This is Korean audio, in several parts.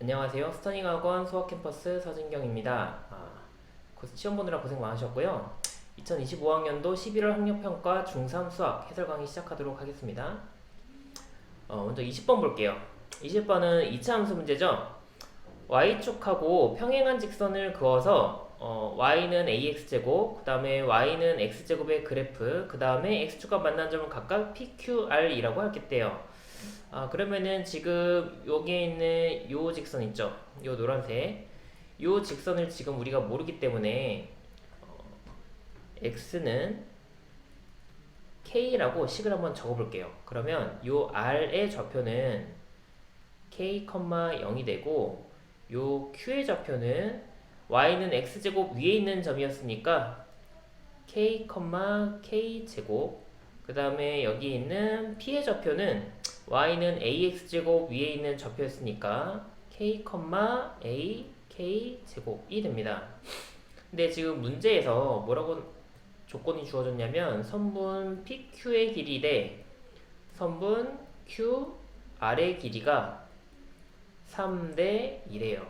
안녕하세요. 스터닝 학원 수학 캠퍼스 서진경입니다. 아, 고- 시험 보느라 고생 많으셨고요. 2025학년도 11월 학력평가 중3 수학 해설 강의 시작하도록 하겠습니다. 어, 먼저 20번 볼게요. 20번은 2차 함수 문제죠. y축하고 평행한 직선을 그어서 어, y는 ax제곱, 그 다음에 y는 x제곱의 그래프, 그 다음에 x축과 만난 점을 각각 pqr이라고 하겠대요. 아 그러면은 지금 여기에 있는 요 직선 있죠? 요 노란색 요 직선을 지금 우리가 모르기 때문에 어, x는 k라고 식을 한번 적어볼게요. 그러면 요 r의 좌표는 k, 0이 되고 요 q의 좌표는 y는 x제곱 위에 있는 점이었으니까 k, k 제곱 그 다음에 여기 있는 p의 좌표는 y는 ax제곱 위에 있는 좌표였으니까 k, a, k 제곱이 됩니다. 근데 지금 문제에서 뭐라고 조건이 주어졌냐면 선분 PQ의 길이 대 선분 QR의 길이가 3대 2래요.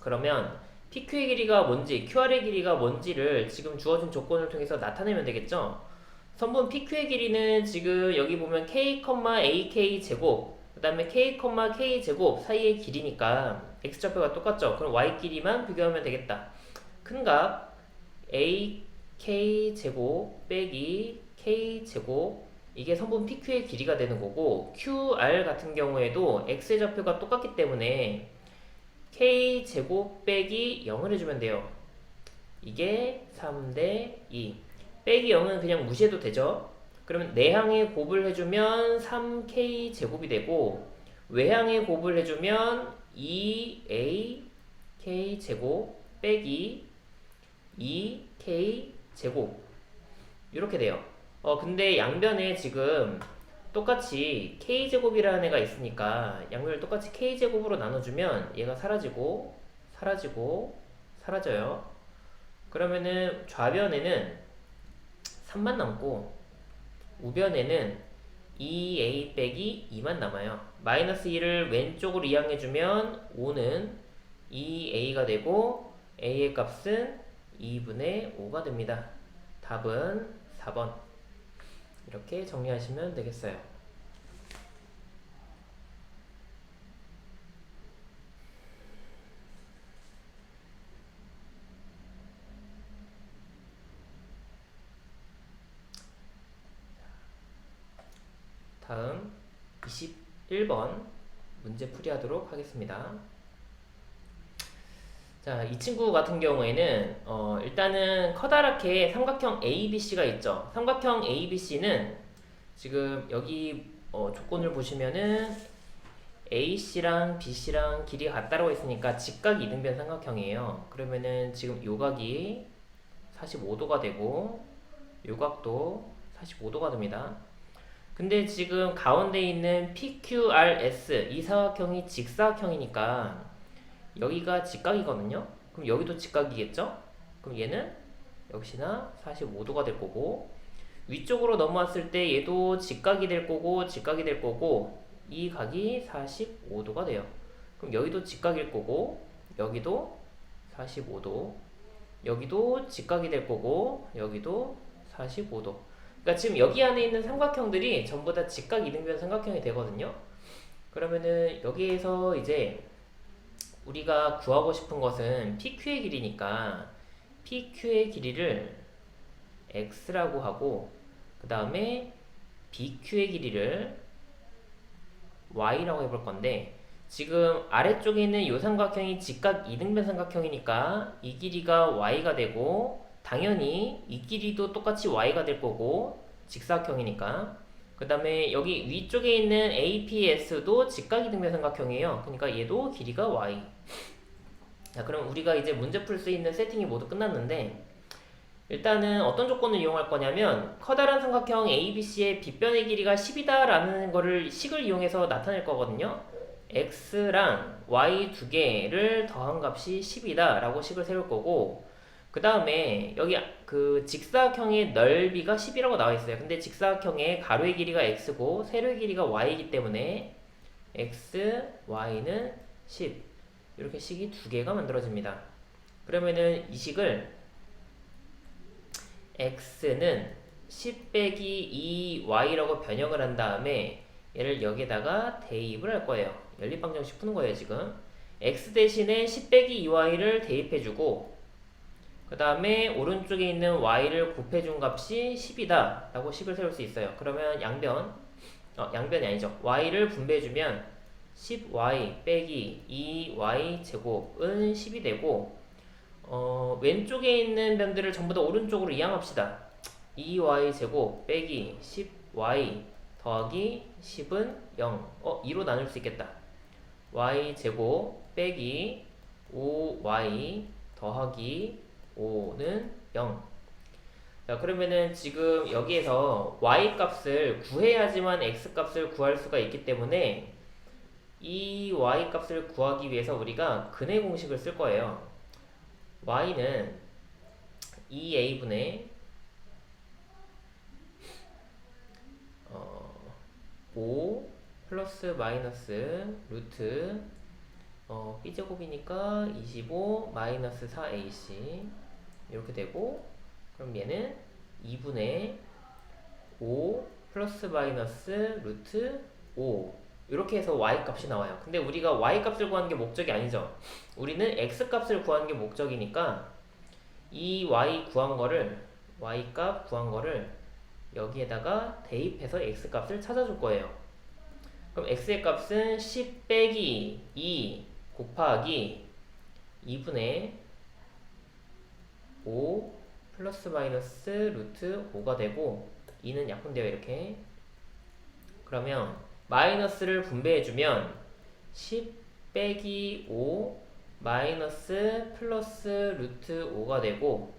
그러면 PQ의 길이가 뭔지, QR의 길이가 뭔지를 지금 주어진 조건을 통해서 나타내면 되겠죠? 선분 PQ의 길이는 지금 여기 보면 K, AK 제곱 그 다음에 K, K 제곱 사이의 길이니까 X좌표가 똑같죠? 그럼 Y 길이만 비교하면 되겠다. 큰 값 AK 제곱 빼기 K 제곱 이게 선분 PQ의 길이가 되는 거고 QR 같은 경우에도 X의 좌표가 똑같기 때문에 K 제곱 빼기 0을 해주면 돼요. 이게 3대 2. 빼기 0은 그냥 무시해도 되죠. 그러면 내항에 곱을 해주면 3k 제곱이 되고 외항에 곱을 해주면 2a k 제곱 빼기 2k 제곱 이렇게 돼요. 어 근데 양변에 지금 똑같이 k 제곱이라는 애가 있으니까 양변을 똑같이 k 제곱으로 나눠주면 얘가 사라지고 사라지고 사라져요. 그러면은 좌변에는 3만 남고 우변에는 2a 빼기 2만 남아요. 마이너스 2를 왼쪽으로 이항해주면 5는 2a가 되고 a의 값은 2분의 5가 됩니다. 답은 4번. 이렇게 정리하시면 되겠어요. 다음 21번 문제 풀이하도록 하겠습니다. 자, 이 친구 같은 경우에는 어, 일단은 커다랗게 삼각형 ABC가 있죠. 삼각형 ABC는 지금 여기 어, 조건을 보시면은 AC랑 BC랑 길이가 같다라고 했으니까 직각 이등변 삼각형이에요. 그러면은 지금 요각이 45도가 되고 요각도 45도가 됩니다. 근데 지금 가운데 있는 PQRS 이 사각형이 직사각형이니까 여기가 직각이거든요. 그럼 여기도 직각이겠죠? 그럼 얘는 역시나 45도가 될 거고 위쪽으로 넘어왔을 때 얘도 직각이 될 거고 직각이 될 거고 이 각이 45도가 돼요. 그럼 여기도 직각일 거고 여기도 45도 여기도 직각이 될 거고 여기도 45도 그러니까 지금 여기 안에 있는 삼각형들이 전부 다 직각 이등변 삼각형이 되거든요. 그러면은 여기에서 이제 우리가 구하고 싶은 것은 PQ의 길이니까 PQ의 길이를 x라고 하고 그 다음에 BQ의 길이를 y라고 해볼 건데 지금 아래쪽에 있는 이 삼각형이 직각 이등변 삼각형이니까 이 길이가 y가 되고 당연히 이 길이도 똑같이 y가 될 거고 직사각형이니까. 그 다음에 여기 위쪽에 있는 APS도 직각이 등변 삼각형이에요. 그러니까 얘도 길이가 y. 자 그럼 우리가 이제 문제 풀 수 있는 세팅이 모두 끝났는데 일단은 어떤 조건을 이용할 거냐면 커다란 삼각형 ABC의 빗변의 길이가 10이다 라는 거를 식을 이용해서 나타낼 거거든요. X랑 y 두 개를 더한 값이 10이다 라고 식을 세울 거고 그 다음에 여기 그 직사각형의 넓이가 10이라고 나와 있어요. 근데 직사각형의 가로의 길이가 x고 세로의 길이가 y이기 때문에 x, y는 10 이렇게 식이 두 개가 만들어집니다. 그러면은 이 식을 x는 10 빼기 2y라고 변형을 한 다음에 얘를 여기다가 대입을 할 거예요. 연립방정식 푸는 거예요, 지금. x 대신에 10 빼기 2y를 대입해주고 그 다음에 오른쪽에 있는 y를 곱해준 값이 10이다 라고 식을 세울 수 있어요. 그러면 양변, 어, 양변이 아니죠. y를 분배해주면 10y 빼기 2y 제곱은 10이 되고 어, 왼쪽에 있는 변들을 전부 다 오른쪽으로 이항합시다. 2y 제곱 빼기 10y 더하기 10은 0. 어, 2로 나눌 수 있겠다. y 제곱 빼기 5y 더하기 5는 0. 자, 그러면은 지금 여기에서 y 값을 구해야지만 x 값을 구할 수가 있기 때문에 이 y 값을 구하기 위해서 우리가 근의 공식을 쓸 거예요. y는 2a분의 어, 5 플러스 마이너스 루트 어, b제곱이니까 25 마이너스 4ac 이렇게 되고 그럼 얘는 2분의 5 플러스 마이너스 루트 5 이렇게 해서 y 값이 나와요. 근데 우리가 y 값을 구하는 게 목적이 아니죠. 우리는 x 값을 구하는 게 목적이니까 이 y 구한 거를 y 값 구한 거를 여기에다가 대입해서 x 값을 찾아줄 거예요. 그럼 x의 값은 10 빼기 2 곱하기 2분의 5 플러스 마이너스 루트 5가 되고 2는 약분되어 이렇게 그러면 마이너스를 분배해주면 10 빼기 5 마이너스 플러스 루트 5가 되고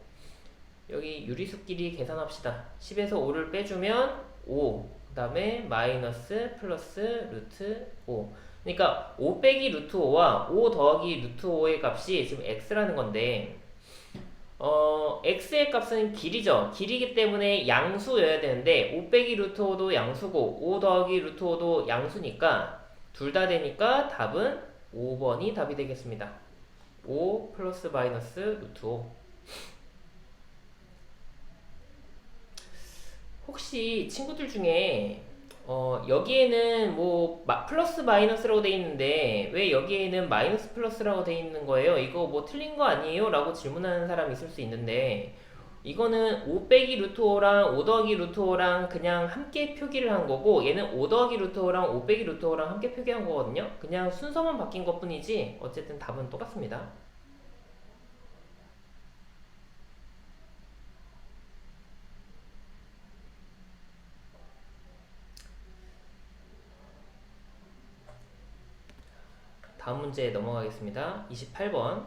여기 유리수끼리 계산합시다. 10에서 5를 빼주면 5, 그 다음에 마이너스 플러스 루트 5. 그러니까 5 빼기 루트 5와 5 더하기 루트 5의 값이 지금 x라는 건데 어, x의 값은 길이죠. 길이기 때문에 양수여야 되는데 5 빼기 루트 5도 양수고 5 더하기 루트 5도 양수니까 둘 다 되니까 답은 5번이 답이 되겠습니다. 5 플러스 마이너스 루트 5 혹시 친구들 중에 어, 여기에는 뭐 마- 플러스 마이너스라고 돼 있는데 왜 여기에는 마이너스 플러스라고 돼 있는 거예요? 이거 뭐 틀린 거 아니에요? 라고 질문하는 사람이 있을 수 있는데 이거는 5 빼기 루트 5랑 5 더하기 루트 5랑 그냥 함께 표기를 한 거고 얘는 5 더하기 루트 5랑 5 빼기 루트 5랑 함께 표기한 거거든요. 그냥 순서만 바뀐 것 뿐이지 어쨌든 답은 똑같습니다. 다음 문제 넘어가겠습니다. 28번.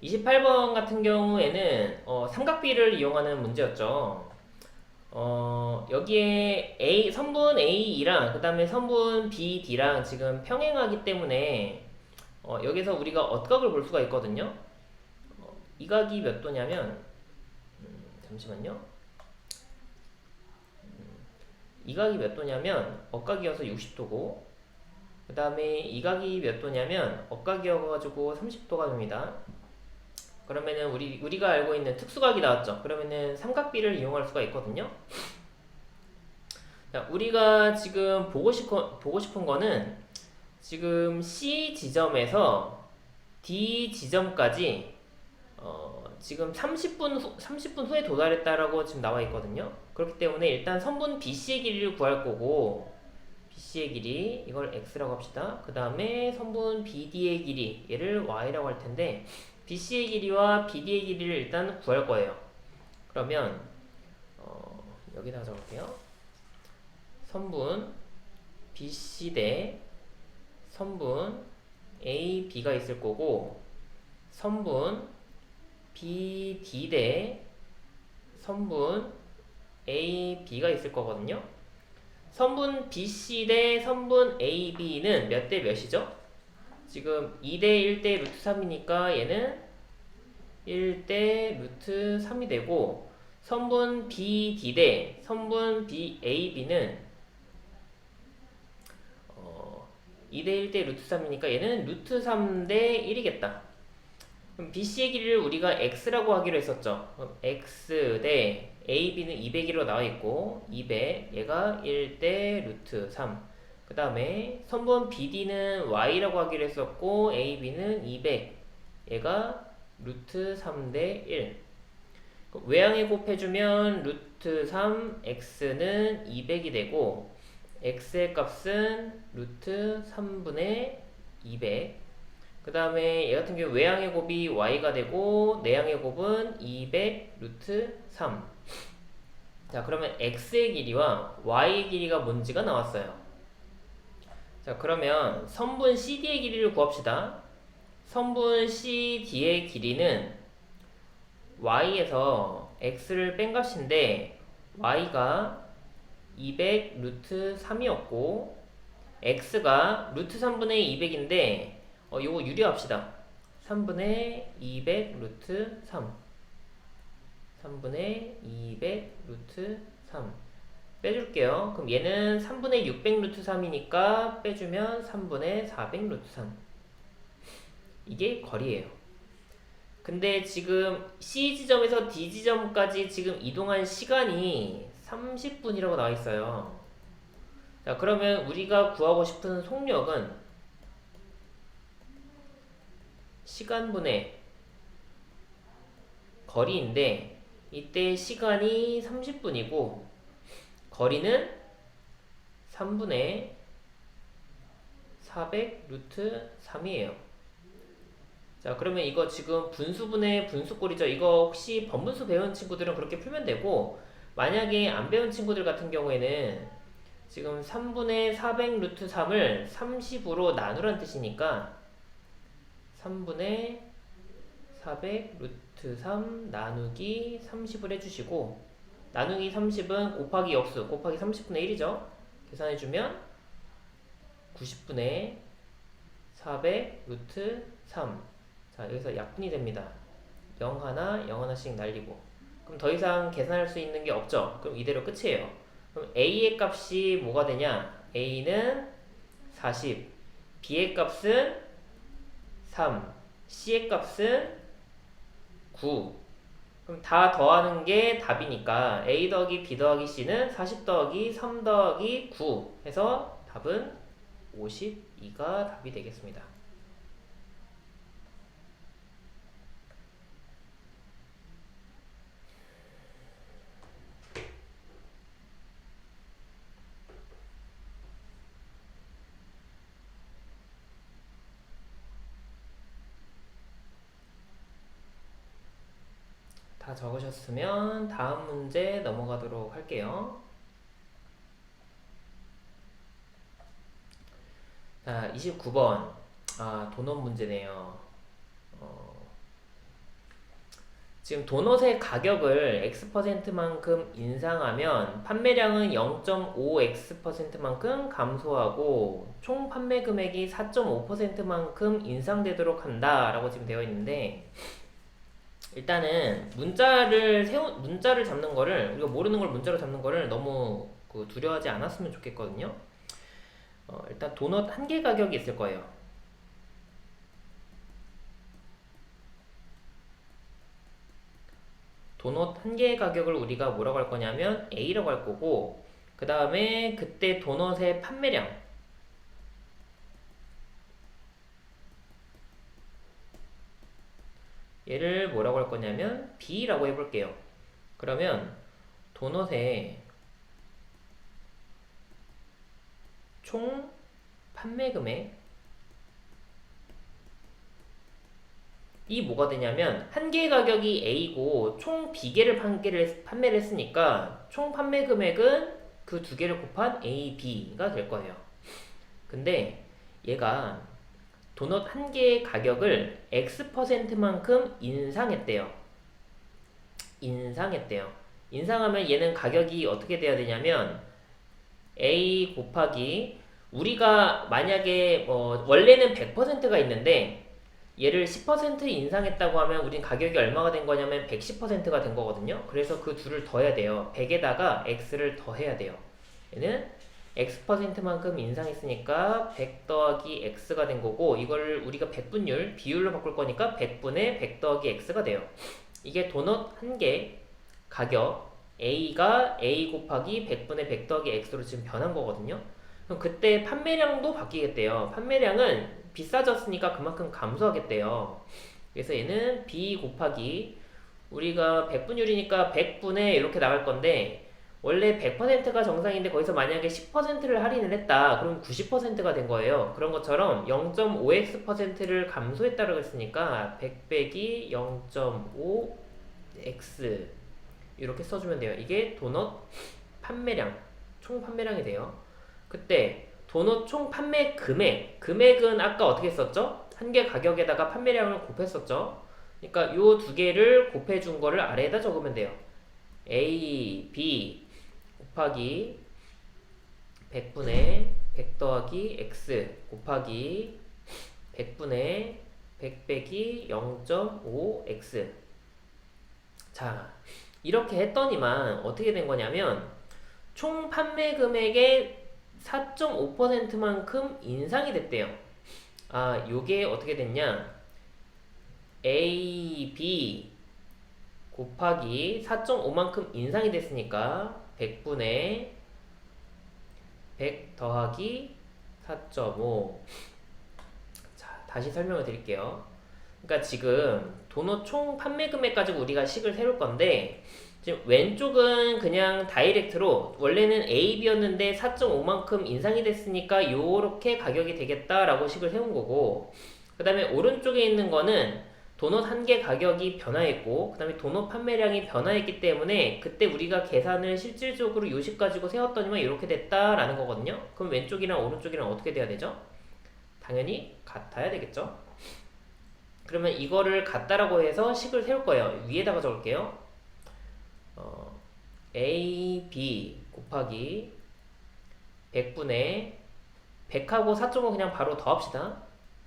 28번 같은 경우에는 어, 삼각비를 이용하는 문제였죠. 어, 여기에 A 선분 AE랑 그 다음에 선분 BD랑 지금 평행하기 때문에 어, 여기서 우리가 어각을 볼 수가 있거든요. 어, 이 각이 몇 도냐면 음, 잠시만요. 음, 이 각이 몇 도냐면 억각이어서 60도고 그 다음에 이 각이 몇 도냐면 억각이어가지고 30도가 됩니다. 그러면은 우리 우리가 알고 있는 특수각이 나왔죠. 그러면은 삼각비를 이용할 수가 있거든요. 자, 우리가 지금 보고 싶 보고 싶은 거는 지금 C 지점에서 D 지점까지 어, 지금 30분 후, 30분 후에 도달했다라고 지금 나와 있거든요. 그렇기 때문에 일단 선분 BC의 길이를 구할 거고 BC의 길이 이걸 x라고 합시다. 그 다음에 선분 BD의 길이 얘를 y라고 할 텐데 BC의 길이와 BD의 길이를 일단 구할 거예요. 그러면 어, 여기다 적을게요. 선분 BC 대 선분 A, B가 있을 거고 선분 BD 대 선분 A, B가 있을 거거든요. 선분 BC 대 선분 AB는 몇 대 몇이죠? 지금 2 대 1 대 루트 3이니까 얘는 1 대 루트 3이 되고 선분 BD 대 선분 BAB는 어, 2 대 1 대 루트 3이니까 얘는 루트 3 대 1이겠다. 그럼 BC의 길이를 우리가 x라고 하기로 했었죠. x 대 AB는 200이로 나와 있고 200 얘가 1대 루트 3. 그 다음에 선분 BD는 y라고 하기로 했었고 AB는 200 얘가 루트 3대 1. 그럼 외양에 곱해주면 루트 3 x는 200이 되고 x의 값은 루트 3분의 200. 그 다음에 얘 같은 경우 외양의 곱이 y가 되고 내양의 곱은 200 루트 3. 자 그러면 x의 길이와 y의 길이가 뭔지가 나왔어요. 자 그러면 선분 CD의 길이를 구합시다. 선분 CD의 길이는 y에서 x를 뺀 값인데 y가 200 루트 3이었고 x가 루트 3분의 200인데 어 요거 유리합시다. 3분의 200 루트 3 3분의 200 루트 3 빼줄게요. 그럼 얘는 3분의 600 루트 3이니까 빼주면 3분의 400 루트 3 이게 거리예요. 근데 지금 C 지점에서 D 지점까지 지금 이동한 시간이 30분이라고 나와 있어요. 자, 그러면 우리가 구하고 싶은 속력은 시간분의 거리인데 이때 시간이 30분이고 거리는 3분의 400 루트 3이에요. 자 그러면 이거 지금 분수분의 분수꼴이죠. 이거 혹시 번분수 배운 친구들은 그렇게 풀면 되고 만약에 안 배운 친구들 같은 경우에는 지금 3분의 400 루트 3을 30으로 나누란 뜻이니까 3분의 400 루트 3 나누기 30을 해주시고 나누기 30은 곱하기 역수 곱하기 30분의 1이죠. 계산해주면 90분의 400 루트 3 자, 여기서 약분이 됩니다. 0 하나, 0 하나씩 날리고. 그럼 더 이상 계산할 수 있는 게 없죠? 그럼 이대로 끝이에요. 그럼 A의 값이 뭐가 되냐? A는 40, B의 값은 3, C의 값은 9. 그럼 다 더하는 게 답이니까 A 더하기 B 더하기 C는 40 더하기 3 더하기 9 해서 답은 52가 답이 되겠습니다. 다 적으셨으면 다음 문제 넘어가도록 할게요. 자, 29번. 아, 도넛 문제네요. 어, 지금 도넛의 가격을 X%만큼 인상하면 판매량은 0.5X%만큼 감소하고 총 판매 금액이 4.5%만큼 인상되도록 한다 라고 지금 되어 있는데 일단은 문자를 세우 문자를 잡는 거를 우리가 모르는 걸 문자로 잡는 거를 너무 그 두려워하지 않았으면 좋겠거든요. 어, 일단 도넛 한 개 가격이 있을 거예요. 도넛 한 개의 가격을 우리가 뭐라고 할 거냐면 A라고 할 거고 그 다음에 그때 도넛의 판매량 얘를 뭐라고 할 거냐면 B라고 해볼게요. 그러면 도넛의 총 판매 금액 이 뭐가 되냐면 한 개의 가격이 A고 총 B개를 판개를 판매를 했으니까 총 판매 금액은 그 두 개를 곱한 A, B가 될 거예요. 근데 얘가 도넛 한 개의 가격을 X%만큼 인상했대요. 인상했대요. 인상하면 얘는 가격이 어떻게 돼야 되냐면 A 곱하기 우리가 만약에 뭐 원래는 100%가 있는데 얘를 10% 인상했다고 하면 우린 가격이 얼마가 된 거냐면 110%가 된 거거든요. 그래서 그 둘을 더해야 돼요. 100에다가 x를 더해야 돼요. 얘는 x%만큼 인상했으니까 100 더하기 x가 된 거고 이걸 우리가 백분율 비율로 바꿀 거니까 100분의 100 더하기 x가 돼요. 이게 도넛 한 개 가격 a가 a 곱하기 100분의 100 더하기 x로 지금 변한 거거든요. 그럼 그때 판매량도 바뀌겠대요. 판매량은 비싸졌으니까 그만큼 감소하겠대요. 그래서 얘는 b 곱하기 우리가 100분율이니까 100분의 이렇게 나갈 건데 원래 100%가 정상인데 거기서 만약에 10%를 할인을 했다. 그럼 90%가 된 거예요. 그런 것처럼 0.5x%를 감소했다고 했으니까 100 빼기 0.5x 이렇게 써주면 돼요. 이게 도넛 판매량, 총 판매량이 돼요. 그때 도넛 총 판매 금액, 금액은 아까 어떻게 썼죠? 한 개 가격에다가 판매량을 곱했었죠. 그러니까 요두 개를 곱해준 거를 아래에다 적으면 돼요. A, B 곱하기 100분의 100 더하기 x 곱하기 100분의 100 빼기 0.5x 자 이렇게 했더니만 어떻게 된 거냐면 총 판매 금액의 4.5%만큼 인상이 됐대요. 아 요게 어떻게 됐냐? A, B 곱하기 4.5만큼 인상이 됐으니까 100분의 100 더하기 4.5 자, 다시 설명을 드릴게요. 그러니까 지금 도넛 총 판매 금액 가지고 우리가 식을 세울 건데 지금 왼쪽은 그냥 다이렉트로 원래는 A, B였는데 4.5만큼 인상이 됐으니까 요렇게 가격이 되겠다라고 식을 세운 거고 그 다음에 오른쪽에 있는 거는 도넛 한 개 가격이 변화했고 그 다음에 도넛 판매량이 변화했기 때문에 그때 우리가 계산을 실질적으로 요식 가지고 세웠더니만 이렇게 됐다라는 거거든요. 그럼 왼쪽이랑 오른쪽이랑 어떻게 돼야 되죠? 당연히 같아야 되겠죠? 그러면 이거를 같다라고 해서 식을 세울 거예요. 위에다가 적을게요. 어, A, B 곱하기 100분의 100하고 4.5 그냥 바로 더합시다.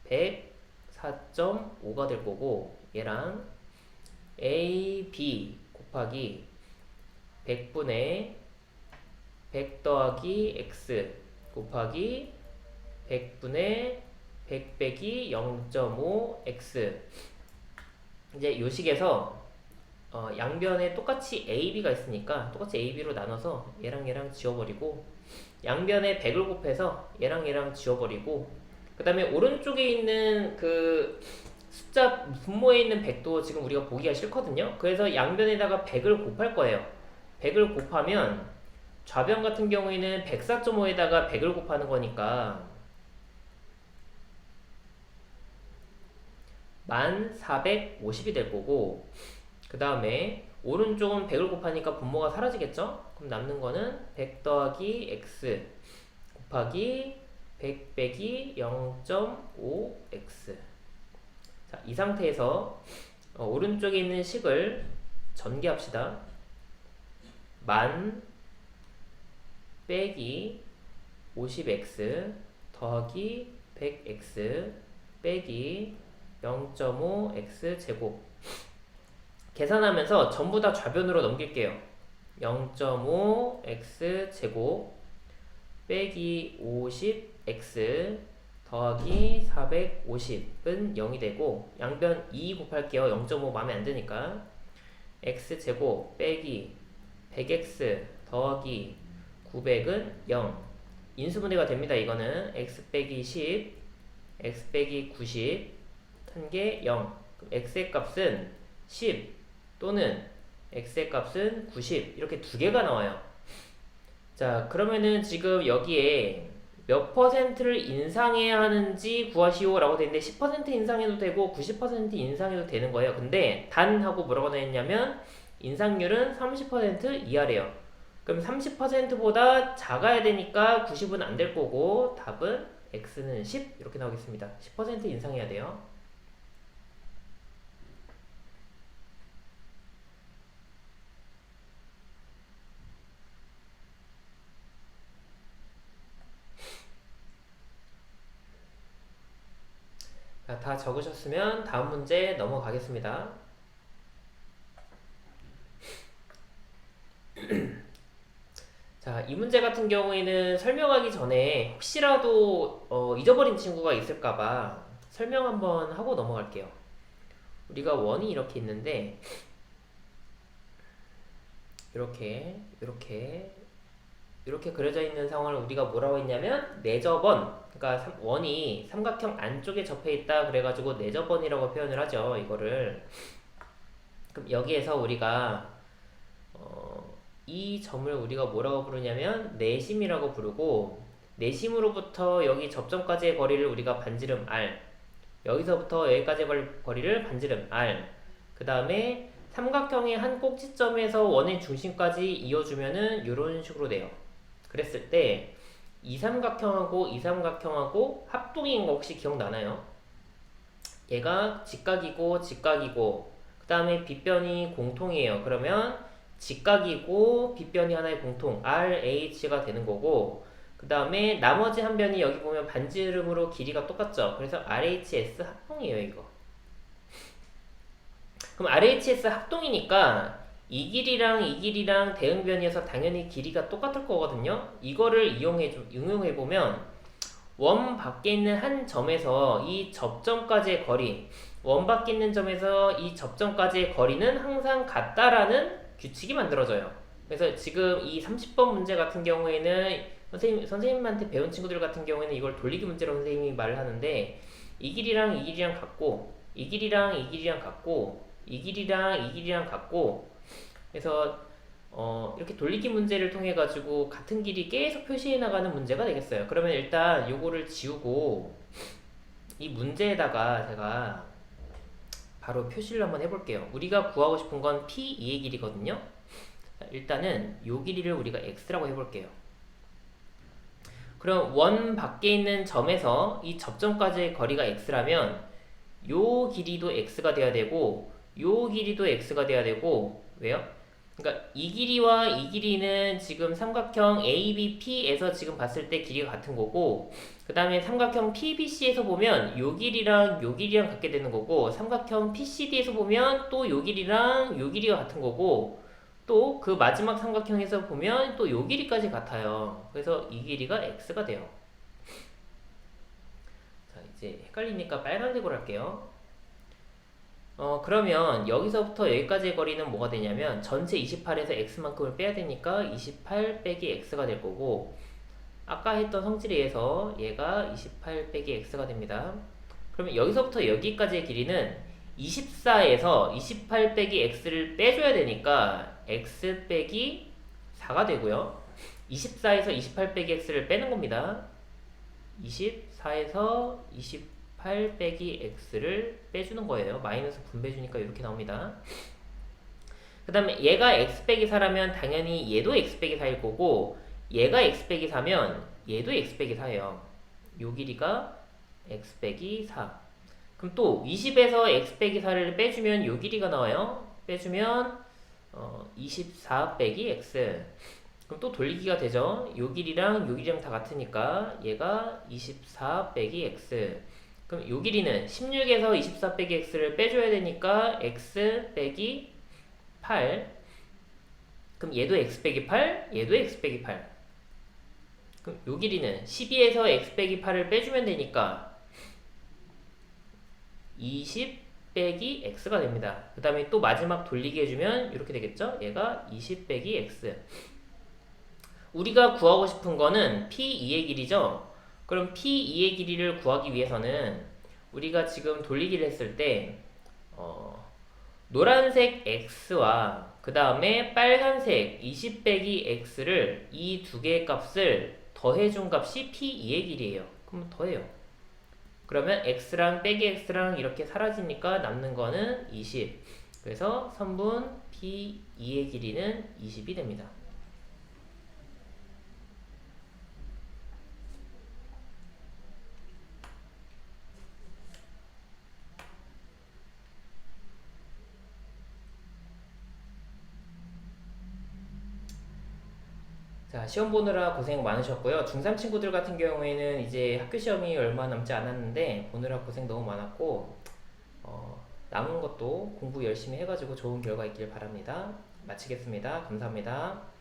100 4.5가 될 거고 얘랑 a, b 곱하기 100분의 100 더하기 x 곱하기 100분의 100 빼기 0.5x 이제 요식에서 어, 양변에 똑같이 a, b가 있으니까 똑같이 a, b로 나눠서 얘랑 얘랑 지워버리고 양변에 100을 곱해서 얘랑 얘랑 지워버리고 그 다음에 오른쪽에 있는 그 숫자 분모에 있는 100도 지금 우리가 보기가 싫거든요. 그래서 양변에다가 100을 곱할 거예요. 100을 곱하면 좌변 같은 경우에는 104.5에다가 100을 곱하는 거니까 1450이 될 거고 그 다음에 오른쪽은 100을 곱하니까 분모가 사라지겠죠? 그럼 남는 거는 100 더하기 x 곱하기 100 빼기 0.5x 자, 이 상태에서 어, 오른쪽에 있는 식을 전개합시다. 만 빼기 50x 더하기 100x 빼기 0.5x 제곱 계산하면서 전부 다 좌변으로 넘길게요. 0.5x 제곱 빼기 50 x 더하기 450은 0이 되고 양변 2 곱할게요. 0.5 마음에 안 드니까 x 제곱 빼기 100x 더하기 900은 0 인수분해가 됩니다. 이거는 x 빼기 10 x 빼기 90 한 개0 x의 값은 10 또는 x의 값은 90 이렇게 두 개가 나와요. 자 그러면은 지금 여기에 몇 퍼센트를 인상해야 하는지 구하시오 라고 되어 있는데 10% 인상해도 되고 90% 인상해도 되는 거예요. 근데 단 하고 뭐라고 되어 있냐면 인상률은 30% 이하래요. 그럼 30%보다 작아야 되니까 90은 안 될 거고 답은 x는 10 이렇게 나오겠습니다. 10% 인상해야 돼요. 자, 다 적으셨으면 다음 문제 넘어가겠습니다. 자, 자, 이 문제 같은 경우에는 설명하기 전에 혹시라도 어, 잊어버린 친구가 있을까봐 설명 한번 하고 넘어갈게요. 우리가 원이 이렇게 있는데 이렇게 이렇게 이렇게 그려져 있는 상황을 우리가 뭐라고 했냐면 내접원 그러니까 삼- 원이 삼각형 안쪽에 접해 있다 그래가지고 내접원이라고 표현을 하죠 이거를 그럼 여기에서 우리가 어, 이 점을 우리가 뭐라고 부르냐면 내심이라고 부르고 내심으로부터 여기 접점까지의 거리를 우리가 반지름 r 여기서부터 여기까지의 걸- 거리를 반지름 r 그 다음에 삼각형의 한 꼭지점에서 원의 중심까지 이어주면은 이런 식으로 돼요. 그랬을 때 이삼각형하고 이삼각형하고 합동인 거 혹시 기억나나요? 얘가 직각이고 직각이고 그 다음에 빗변이 공통이에요. 그러면 직각이고 빗변이 하나의 공통 RH가 되는 거고 그 다음에 나머지 한 변이 여기 보면 반지름으로 길이가 똑같죠. 그래서 RHS 합동이에요 이거. 그럼 RHS 합동이니까 이 길이랑 이 길이랑 대응변이어서 당연히 길이가 똑같을 거거든요. 이거를 이용해 좀 응용해 보면 원 밖에 있는 한 점에서 이 접점까지의 거리, 원 밖에 있는 점에서 이 접점까지의 거리는 항상 같다라는 규칙이 만들어져요. 그래서 지금 이 30번 문제 같은 경우에는 선생님, 선생님한테 배운 친구들 같은 경우에는 이걸 돌리기 문제로 선생님이 말을 하는데 이 길이랑 이 길이랑 같고 이 길이랑 이 길이랑 같고 이 길이랑 이 길이랑 같고 그래서 어, 이렇게 돌리기 문제를 통해 가지고 같은 길이 계속 표시해 나가는 문제가 되겠어요. 그러면 일단 요거를 지우고 이 문제에다가 제가 바로 표시를 한번 해볼게요. 우리가 구하고 싶은 건 P2의 길이거든요. 자, 일단은 요 길이를 우리가 X라고 해볼게요. 그럼 원 밖에 있는 점에서 이 접점까지의 거리가 X라면 요 길이도 X가 돼야 되고 요 길이도 X가 돼야 되고 왜요? 그러니까 이 길이와 이 길이는 지금 삼각형 ABP에서 지금 봤을 때 길이가 같은 거고 그 다음에 삼각형 PBC에서 보면 요 길이랑 요 길이랑 같게 되는 거고 삼각형 PCD에서 보면 또 요 길이랑 요 길이가 같은 거고 또 그 마지막 삼각형에서 보면 또 요 길이까지 같아요. 그래서 이 길이가 X가 돼요. 자 이제 헷갈리니까 빨간색으로 할게요. 어 그러면 여기서부터 여기까지의 거리는 뭐가 되냐면 전체 28에서 x만큼을 빼야 되니까 28 빼기 x가 될 거고 아까 했던 성질에 의해서 얘가 28 빼기 x가 됩니다. 그러면 여기서부터 여기까지의 길이는 24에서 28 빼기 x를 빼줘야 되니까 x 빼기 4가 되고요. 24에서 28 빼기 x를 빼는 겁니다. 24에서 28 8 빼기 x를 빼주는 거예요. 마이너스 분배주니까 이렇게 나옵니다. 그 다음에 얘가 x 빼기 4라면 당연히 얘도 x 빼기 4일 거고 얘가 x 빼기 4면 얘도 x 빼기 4예요. 요 길이가 x 빼기 4. 그럼 또 20에서 x 빼기 4를 빼주면 요 길이가 나와요. 빼주면 어, 24 빼기 x. 그럼 또 돌리기가 되죠. 요 길이랑 요 길이랑 다 같으니까 얘가 24 빼기 x. 그럼 요 길이는 16에서 24 빼기 x를 빼줘야 되니까 x 빼기 8 그럼 얘도 x 빼기 8 얘도 x 빼기 8 그럼 요 길이는 12에서 x 빼기 8을 빼주면 되니까 20 빼기 x가 됩니다. 그 다음에 또 마지막 돌리기 해주면 이렇게 되겠죠? 얘가 20 빼기 x. 우리가 구하고 싶은 거는 p2의 길이죠 그럼 P2의 길이를 구하기 위해서는 우리가 지금 돌리기를 했을 때 어, 노란색 X와 그 다음에 빨간색 20 빼기 X를 이 두 개의 값을 더해준 값이 P2의 길이에요. 그럼 더해요. 그러면 X랑 빼기 X랑 이렇게 사라지니까 남는 거는 20. 그래서 선분 P2의 길이는 20이 됩니다. 자, 시험 보느라 고생 많으셨고요. 중3 친구들 같은 경우에는 이제 학교 시험이 얼마 남지 않았는데 보느라 고생 너무 많았고 어, 남은 것도 공부 열심히 해가지고 좋은 결과 있길 바랍니다. 마치겠습니다. 감사합니다.